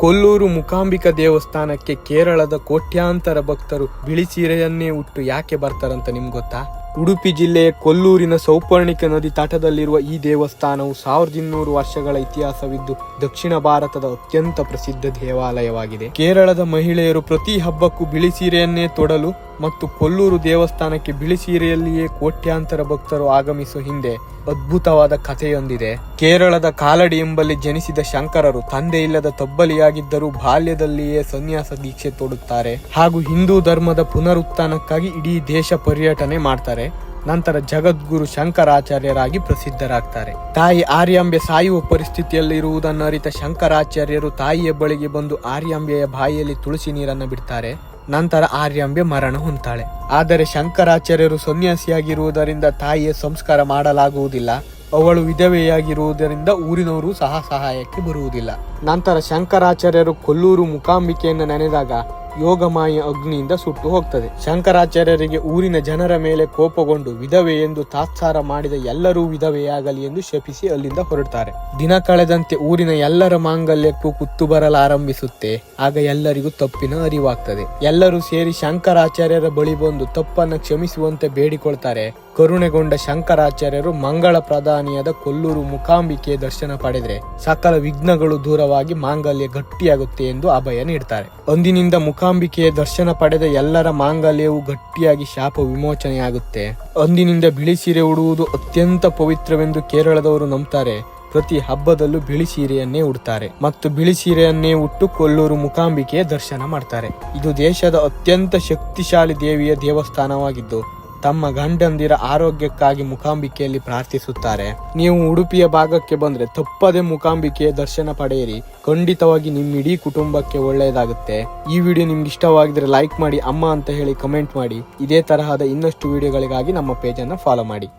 ಕೊಲ್ಲೂರು ಮುಕಾಂಬಿಕ ದೇವಸ್ಥಾನಕ್ಕೆ ಕೇರಳದ ಕೋಟ್ಯಾಂತರ ಭಕ್ತರು ಬಿಳಿ ಸೀರೆಯನ್ನೇ ಉಟ್ಟು ಯಾಕೆ ಬರ್ತಾರಂತ ನಿಮ್ಗೆ ಗೊತ್ತಾ? ಉಡುಪಿ ಜಿಲ್ಲೆಯ ಕೊಲ್ಲೂರಿನ ಸೌಪರ್ಣಿಕ ನದಿ ತಟದಲ್ಲಿರುವ ಈ ದೇವಸ್ಥಾನವು ಸಾವಿರದ ಇನ್ನೂರು ವರ್ಷಗಳ ಇತಿಹಾಸವಿದ್ದು ದಕ್ಷಿಣ ಭಾರತದ ಅತ್ಯಂತ ಪ್ರಸಿದ್ಧ ದೇವಾಲಯವಾಗಿದೆ. ಕೇರಳದ ಮಹಿಳೆಯರು ಪ್ರತಿ ಹಬ್ಬಕ್ಕೂ ಬಿಳಿ ಸೀರೆಯನ್ನೇ ತೊಡಲು ಮತ್ತು ಕೊಲ್ಲೂರು ದೇವಸ್ಥಾನಕ್ಕೆ ಬಿಳಿ ಸೀರೆಯಲ್ಲಿಯೇ ಕೋಟ್ಯಾಂತರ ಭಕ್ತರು ಆಗಮಿಸುವ ಹಿಂದೆ ಅದ್ಭುತವಾದ ಕಥೆಯೊಂದಿದೆ. ಕೇರಳದ ಕಾಲಡಿ ಎಂಬಲ್ಲಿ ಜನಿಸಿದ ಶಂಕರರು ತಂದೆ ಇಲ್ಲದ ತಬ್ಬಲಿಯಾಗಿದ್ದರೂ ಬಾಲ್ಯದಲ್ಲಿಯೇ ಸನ್ಯಾಸ ದೀಕ್ಷೆ ತೊಡುತ್ತಾರೆ. ಹಾಗೂ ಹಿಂದೂ ಧರ್ಮದ ಪುನರುತ್ಥಾನಕ್ಕಾಗಿ ಇಡೀ ದೇಶ ಪರ್ಯಟನೆ ಮಾಡ್ತಾರೆ. ನಂತರ ಜಗದ್ಗುರು ಶಂಕರಾಚಾರ್ಯರಾಗಿ ಪ್ರಸಿದ್ಧರಾಗ್ತಾರೆ. ತಾಯಿ ಆರ್ಯಾಂಬೆ ಸಾಯುವ ಪರಿಸ್ಥಿತಿಯಲ್ಲಿರುವುದನ್ನು ಅರಿತ ಶಂಕರಾಚಾರ್ಯರು ತಾಯಿಯ ಬಳಿಗೆ ಬಂದು ಆರ್ಯಾಂಬೆಯ ಬಾಯಿಯಲ್ಲಿ ತುಳಸಿ ನೀರನ್ನು ಬಿಡ್ತಾರೆ. ನಂತರ ಆರ್ಯಾಂಬೆ ಮರಣ ಹೊಂತಾಳೆ ಆದರೆ ಶಂಕರಾಚಾರ್ಯರು ಸನ್ಯಾಸಿಯಾಗಿರುವುದರಿಂದ ತಾಯಿಯ ಸಂಸ್ಕಾರ ಮಾಡಲಾಗುವುದಿಲ್ಲ. ಅವಳು ವಿಧವೆಯಾಗಿರುವುದರಿಂದ ಊರಿನವರು ಸಹ ಸಹಾಯಕ್ಕೆ ಬರುವುದಿಲ್ಲ. ನಂತರ ಶಂಕರಾಚಾರ್ಯರು ಕೊಲ್ಲೂರು ಮುಕಾಂಬಿಕೆಯನ್ನು ನೆನೆದಾಗ ಯೋಗಮಾಯ ಅಗ್ನಿಯಿಂದ ಸುಟ್ಟು ಹೋಗ್ತದೆ. ಶಂಕರಾಚಾರ್ಯರಿಗೆ ಊರಿನ ಜನರ ಮೇಲೆ ಕೋಪಗೊಂಡು ವಿಧವೆ ಎಂದು ತಾತ್ಸಾರ ಮಾಡಿದ ಎಲ್ಲರೂ ವಿಧವೆಯಾಗಲಿ ಎಂದು ಶಪಿಸಿ ಅಲ್ಲಿಂದ ಹೊರಡ್ತಾರೆ. ದಿನ ಕಳೆದಂತೆ ಊರಿನ ಎಲ್ಲರ ಮಾಂಗಲ್ಯಕ್ಕೂ ಕುತ್ತು ಬರಲಾರಂಭಿಸುತ್ತೆ. ಆಗ ಎಲ್ಲರಿಗೂ ತಪ್ಪಿನ ಅರಿವಾಗ್ತದೆ. ಎಲ್ಲರೂ ಸೇರಿ ಶಂಕರಾಚಾರ್ಯರ ಬಳಿ ಬಂದು ತಪ್ಪನ್ನು ಕ್ಷಮಿಸುವಂತೆ ಬೇಡಿಕೊಳ್ತಾರೆ. ಕರುಣೆಗೊಂಡ ಶಂಕರಾಚಾರ್ಯರು ಮಂಗಳ ಪ್ರಧಾನಿಯಾದ ಕೊಲ್ಲೂರು ಮುಕಾಂಬಿಕೆ ದರ್ಶನ ಪಡೆದ್ರೆ ಸಕಲ ವಿಘ್ನಗಳು ದೂರವಾಗಿ ಮಾಂಗಲ್ಯ ಗಟ್ಟಿಯಾಗುತ್ತೆ ಎಂದು ಅಭಯ ನೀಡ್ತಾರೆ. ಅಂದಿನಿಂದ ಮುಖಾಂಬಿಕೆಯ ದರ್ಶನ ಪಡೆದ ಎಲ್ಲರ ಮಾಂಗಲ್ಯವು ಗಟ್ಟಿಯಾಗಿ ಶಾಪ ವಿಮೋಚನೆಯಾಗುತ್ತೆ. ಅಂದಿನಿಂದ ಬಿಳಿ ಸೀರೆ ಉಡುವುದು ಅತ್ಯಂತ ಪವಿತ್ರವೆಂದು ಕೇರಳದವರು ನಂಬ್ತಾರೆ. ಪ್ರತಿ ಹಬ್ಬದಲ್ಲೂ ಬಿಳಿ ಸೀರೆಯನ್ನೇ ಉಡ್ತಾರೆ ಮತ್ತು ಬಿಳಿ ಸೀರೆಯನ್ನೇ ಉಟ್ಟು ಕೊಲ್ಲೂರು ಮುಕಾಂಬಿಕೆಯ ದರ್ಶನ ಮಾಡ್ತಾರೆ. ಇದು ದೇಶದ ಅತ್ಯಂತ ಶಕ್ತಿಶಾಲಿ ದೇವಿಯ ದೇವಸ್ಥಾನವಾಗಿದ್ದು, ತಮ್ಮ ಗಂಡಂದಿರ ಆರೋಗ್ಯಕ್ಕಾಗಿ ಮುಖಾಂಬಿಕೆಯಲ್ಲಿ ಪ್ರಾರ್ಥಿಸುತ್ತಾರೆ. ನೀವು ಉಡುಪಿಯ ಭಾಗಕ್ಕೆ ಬಂದ್ರೆ ತಪ್ಪದೆ ಮುಖಾಂಬಿಕೆಯ ದರ್ಶನ ಪಡೆಯಿರಿ. ಖಂಡಿತವಾಗಿ ನಿಮ್ಮ ಇಡೀ ಕುಟುಂಬಕ್ಕೆ ಒಳ್ಳೆಯದಾಗುತ್ತೆ. ಈ ವಿಡಿಯೋ ನಿಮ್ಗೆ ಇಷ್ಟವಾಗಿದ್ರೆ ಲೈಕ್ ಮಾಡಿ, ಅಮ್ಮ ಅಂತ ಹೇಳಿ ಕಮೆಂಟ್ ಮಾಡಿ. ಇದೇ ತರಹದ ಇನ್ನಷ್ಟು ವಿಡಿಯೋಗಳಿಗಾಗಿ ನಮ್ಮ ಪೇಜನ್ನು ಫಾಲೋ ಮಾಡಿ.